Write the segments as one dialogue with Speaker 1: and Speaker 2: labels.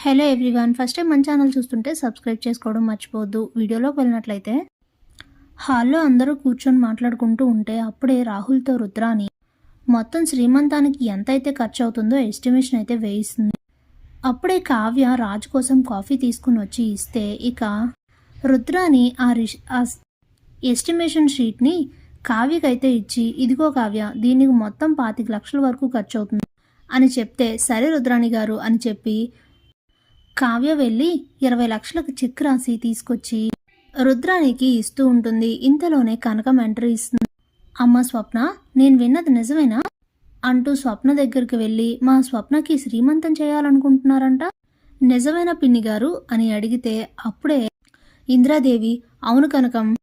Speaker 1: Hello everyone first time మన channel చూస్తుంటే subscribe చేసుకోవడం మర్చిపోవద్దు. వీడియోలోకి వెళ్ళినట్లయితే హాల్లో అందరూ కూర్చొని మాట్లాడుకుంటూ ఉంటే అప్పుడే రాహుల్తో రుద్రాని మొత్తం శ్రీమంతానికి ఎంత అయితే ఖర్చు అవుతుందో ఎస్టిమేషన్ అయితే వేయిస్తుంది. అప్పుడే కావ్య రాజు కోసం కాఫీ తీసుకుని వచ్చి ఇస్తే ఇక రుద్రాని ఆ రిష్ ఆ ఎస్టిమేషన్ షీట్ని కావ్యకైతే ఇచ్చి ఇదిగో కావ్య దీనికి మొత్తం పాతిక లక్షల వరకు ఖర్చు అవుతుంది అని చెప్తే సరే రుద్రాణి గారు అని చెప్పి కావ్య వెళ్ళి ఇరవై లక్షలకు చెక్ రాసి తీసుకొచ్చి రుద్రానికి ఇస్తూ ఉంటుంది. ఇంతలోనే కనకం ఎంట్రీ ఇస్తుంది. అమ్మ స్వప్న నేను విన్నది నిజమేనా? అంటూ స్వప్న దగ్గరికి వెళ్ళి మా స్వప్నకి శ్రీమంతం చేయాలనుకుంటున్నారంట? నిజమైన పిన్ని గారు? అని అడిగితే అప్పుడే ఇంద్రాదేవి అవును కనకం.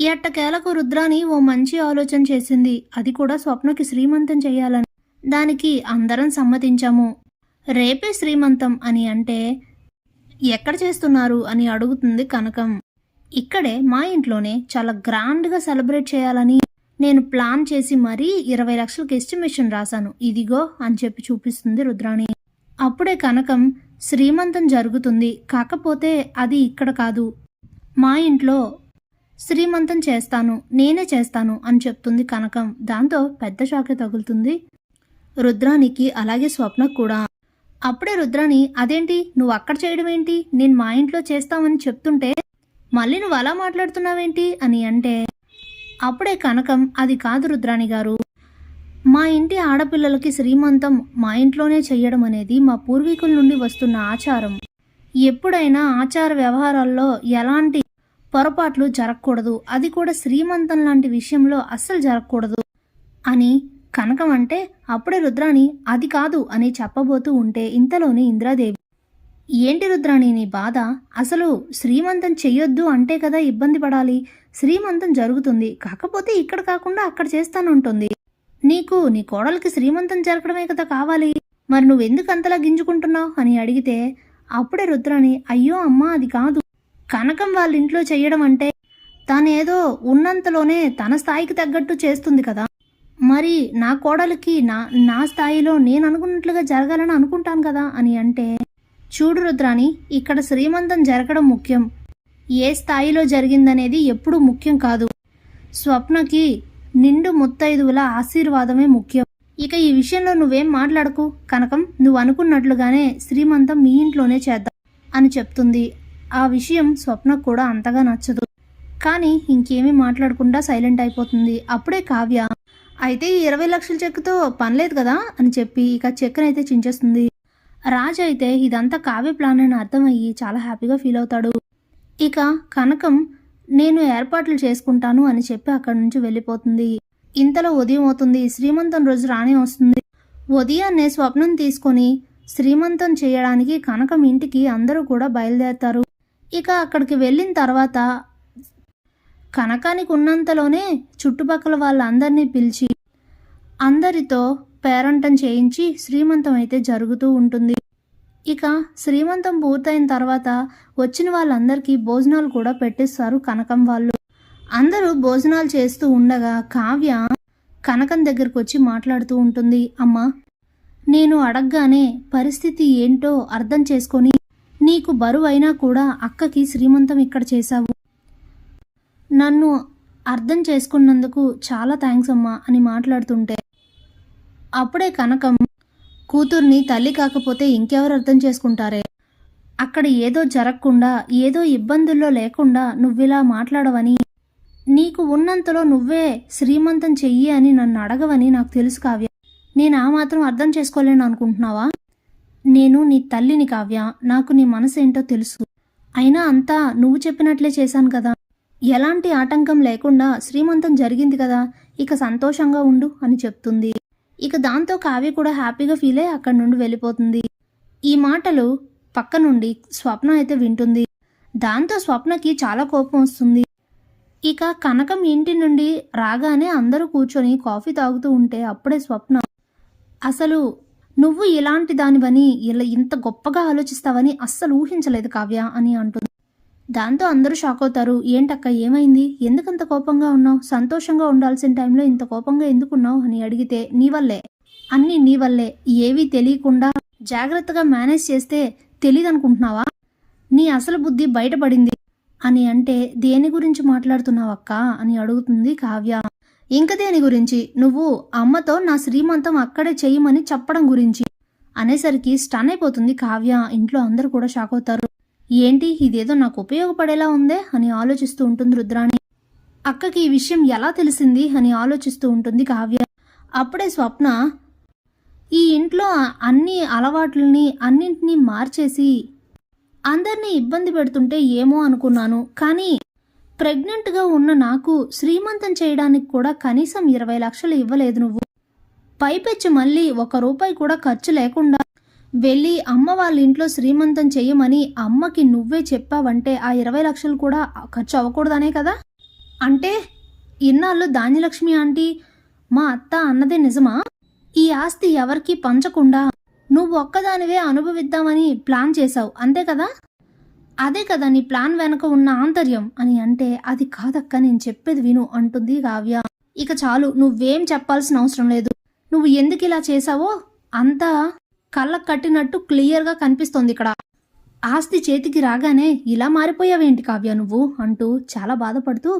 Speaker 1: ఎట్టకేలకు రుద్రాని ఓ మంచి ఆలోచన చేసింది. అది కూడా స్వప్నకి శ్రీమంతం చేయాలని. దానికి అందరం సమ్మతించాము. రేపే శ్రీమంతం అని అంటే ఎక్కడ చేస్తున్నారు అని అడుగుతుంది కనకం. ఇక్కడే మా ఇంట్లోనే చాలా గ్రాండ్గా సెలబ్రేట్ చేయాలని నేను ప్లాన్ చేసి మరీ ఇరవై లక్షలకి ఎస్టిమేషన్ రాశాను. ఇదిగో అని చెప్పి చూపిస్తుంది రుద్రాణి. అప్పుడే కనకం శ్రీమంతం జరుగుతుంది. కాకపోతే అది ఇక్కడ కాదు. మా ఇంట్లో శ్రీమంతం చేస్తాను నేనే చేస్తాను అని చెప్తుంది కనకం. దాంతో పెద్ద షాకే తగులుతుంది రుద్రానికి అలాగే స్వప్నకు కూడా. అప్పుడే రుద్రాని అదేంటి? నువ్వు అక్కడ చేయడం ఏంటి? నేను మా ఇంట్లో చేస్తామని చెప్తుంటే మళ్ళీ నువ్వు అలా మాట్లాడుతున్నావేంటి? అని అంటే అప్పుడే కనకం అది కాదు రుద్రాణి గారు. మా ఇంటి ఆడపిల్లలకి శ్రీమంతం మా ఇంట్లోనే చెయ్యడం అనేది మా పూర్వీకుల నుండి వస్తున్న ఆచారం. ఎప్పుడైనా ఆచార వ్యవహారాల్లో ఎలాంటి పొరపాట్లు జరగకూడదు. అది కూడా శ్రీమంతం లాంటి విషయంలో అస్సలు జరగకూడదు అని కనకం అంటే అప్పుడే రుద్రాణి అది కాదు అని చెప్పబోతూ ఉంటే ఇంతలోనే ఇంద్రాదేవి. ఏంటి రుద్రాణి నీ బాధ? అసలు శ్రీమంతం చెయ్యొద్దు అంటే కదా ఇబ్బంది పడాలి. శ్రీమంతం జరుగుతుంది. కాకపోతే ఇక్కడ కాకుండా అక్కడ చేస్తానంటుంది. నీకు నీ కోడలికి శ్రీమంతం జరగడమే కదా కావాలి. మరి నువ్వెందుకు అంతలా గింజుకుంటున్నావు? అని అడిగితే అప్పుడే రుద్రాణి అయ్యో అమ్మా అది కాదు. కనకం వాళ్ళ ఇంట్లో చెయ్యడం అంటే తనేదో ఉన్నంతలోనే తన స్థాయికి తగ్గట్టు చేస్తుంది కదా. మరి నా కోడలికి నా నా స్థాయిలో నేను అనుకున్నట్లుగా జరగాలని అనుకుంటాను కదా అని అంటే చూడు రుద్రాని ఇక్కడ శ్రీమంతం జరగడం ముఖ్యం. ఏ స్థాయిలో జరిగిందనేది ఎప్పుడూ ముఖ్యం కాదు. స్వప్నకి నిండు ముత్తైదువుల ఆశీర్వాదమే ముఖ్యం. ఇక ఈ విషయంలో నువ్వేం మాట్లాడకు? కనకం నువ్వు అనుకున్నట్లుగానే శ్రీమంతం మీ ఇంట్లోనే చేద్దాం అని చెప్తుంది. ఆ విషయం స్వప్నకు కూడా అంతగా నచ్చదు. కానీ ఇంకేమీ మాట్లాడకుండా సైలెంట్ అయిపోతుంది. అప్పుడే కావ్య అయితే ఈ ఇరవై లక్షల చెక్కుతో పనిలేదు కదా అని చెప్పి ఇక చెక్కునైతే చించేస్తుంది. రాజు అయితే ఇదంతా కావ్య ప్లాన్ అని అర్థమయ్యి చాలా హ్యాపీగా ఫీల్ అవుతాడు. ఇక కనకం నేను ఏర్పాట్లు చేసుకుంటాను అని చెప్పి అక్కడి నుంచి వెళ్ళిపోతుంది. ఇంతలో ఉదయం అవుతుంది. శ్రీమంతం రోజు రానే వస్తుంది. ఉదయాన్నే స్వప్నం తీసుకొని శ్రీమంతం చేయడానికి కనకం ఇంటికి అందరూ కూడా బయలుదేరతారు. ఇక అక్కడికి వెళ్ళిన తర్వాత కనకానికి ఉన్నంతలోనే చుట్టుపక్కల వాళ్ళందరినీ పిలిచి అందరితో పేరంటం చేయించి శ్రీమంతం అయితే జరుగుతూ ఉంటుంది. ఇక శ్రీమంతం పూర్తయిన తర్వాత వచ్చిన వాళ్ళందరికీ భోజనాలు కూడా పెట్టిస్తారు కనకం వాళ్ళు. అందరూ భోజనాలు చేస్తూ ఉండగా కావ్య కనకం దగ్గరకు వచ్చి మాట్లాడుతూ ఉంటుంది. అమ్మా నేను అడగగానే పరిస్థితి ఏంటో అర్థం చేసుకొని నీకు బరువైనా కూడా అక్కకి శ్రీమంతం ఇక్కడ చేశావు. నన్ను అర్థం చేసుకున్నందుకు చాలా థ్యాంక్స్ అమ్మా అని మాట్లాడుతుంటే అప్పుడే కనకం కూతుర్ని తల్లి కాకపోతే ఇంకెవరు అర్థం చేసుకుంటారే? అక్కడ ఏదో జరగకుండా ఏదో ఇబ్బందుల్లో లేకుండా నువ్విలా మాట్లాడవని నీకు ఉన్నంతలో నువ్వే శ్రీమంతం చెయ్యి అని నన్ను అడగవని నాకు తెలుసు కావ్య. నేను ఆ మాత్రం అర్థం చేసుకోలేను అనుకుంటున్నావా? నేను నీ తల్లిని కావ్య నాకు నీ మనసు ఏంటో తెలుసు. అయినా అంతా నువ్వు చెప్పినట్లే చేశాను కదా. ఎలాంటి ఆటంకం లేకుండా శ్రీమంతం జరిగింది కదా ఇక సంతోషంగా ఉండు అని చెప్తుంది. ఇక దాంతో కావ్య కూడా హ్యాపీగా ఫీల్ అయ్యి అక్కడి నుండి వెళ్ళిపోతుంది. ఈ మాటలు పక్క నుండి స్వప్న అయితే వింటుంది. దాంతో స్వప్నకి చాలా కోపం వస్తుంది. ఇక కనకం ఇంటి నుండి రాగానే అందరూ కూర్చొని కాఫీ తాగుతూ ఉంటే అప్పుడే స్వప్న అసలు నువ్వు ఇలాంటి దానివని ఇలా ఇంత గొప్పగా ఆలోచిస్తావని అస్సలు ఊహించలేదు కావ్య అని అంటుంది. దాంతో అందరూ షాక్ అవుతారు ఏంటక్క ఏమైంది? ఎందుకంత కోపంగా ఉన్నావు? సంతోషంగా ఉండాల్సిన టైంలో ఇంత కోపంగా ఎందుకున్నావు అని అడిగితే నీ వల్లే. అన్నీ నీ వల్లే. ఏవీ తెలియకుండా జాగ్రత్తగా మేనేజ్ చేస్తే తెలీదనుకుంటున్నావా? నీ అసలు బుద్ధి బయటపడింది అని అంటే దేని గురించి మాట్లాడుతున్నావక్క అని అడుగుతుంది కావ్య. ఇంక దేని గురించి? నువ్వు అమ్మతో నా శ్రీమంతం అక్కడే చేయమని చెప్పడం గురించి అనేసరికి స్టన్ అయిపోతుంది కావ్య. ఇంట్లో అందరూ కూడా షాక్ అవుతారు ఏంటి? ఇదేదో నాకు ఉపయోగపడేలా ఉందే? అని ఆలోచిస్తూ ఉంటుంది రుద్రాణి. అక్కకి ఈ విషయం ఎలా తెలిసింది? అని ఆలోచిస్తూ ఉంటుంది కావ్య. అప్పుడే స్వప్న ఈ ఇంట్లో అన్ని అలవాట్లని అన్నింటినీ మార్చేసి అందరినీ ఇబ్బంది పెడుతుంటే ఏమో అనుకున్నాను. కానీ ప్రెగ్నెంట్గా ఉన్న నాకు శ్రీమంతం చేయడానికి కూడా కనీసం ఇరవై లక్షలు ఇవ్వలేదు నువ్వు. పైపెచ్చి మళ్ళీ ఒక రూపాయి కూడా ఖర్చు లేకుండా వెళ్ళి అమ్మ వాళ్ళ ఇంట్లో శ్రీమంతం చేయమని అమ్మకి నువ్వే చెప్పావంటే ఆ ఇరవై లక్షలు కూడా ఖర్చు అవ్వకూడదనే కదా? అంటే ఇన్నాళ్ళు ధాన్యలక్ష్మి ఆంటీ మా అత్త అన్నదే నిజమా? ఈ ఆస్తి ఎవరికీ పంచకుండా నువ్వు ఒక్కదానివే అనుభవిద్దామని ప్లాన్ చేశావు అంతే కదా? అదే కదా నీ ప్లాన్ వెనక ఉన్న ఆంతర్యం అని అంటే అది కాదక్క నేను చెప్పేది విను అంటుంది కావ్య. ఇక చాలు నువ్వేం చెప్పాల్సిన అవసరం లేదు. నువ్వు ఎందుకు ఇలా చేశావో అంతా కళ్ళకు కట్టినట్టు క్లియర్గా కనిపిస్తోంది ఇక్కడ. ఆస్తి చేతికి రాగానే ఇలా మారిపోయావేంటి కావ్య నువ్వు అంటూ చాలా బాధపడుతూ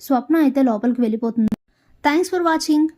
Speaker 1: స్వప్న అయితే లోపలికి వెళ్ళిపోతుంది. Thanks for watching.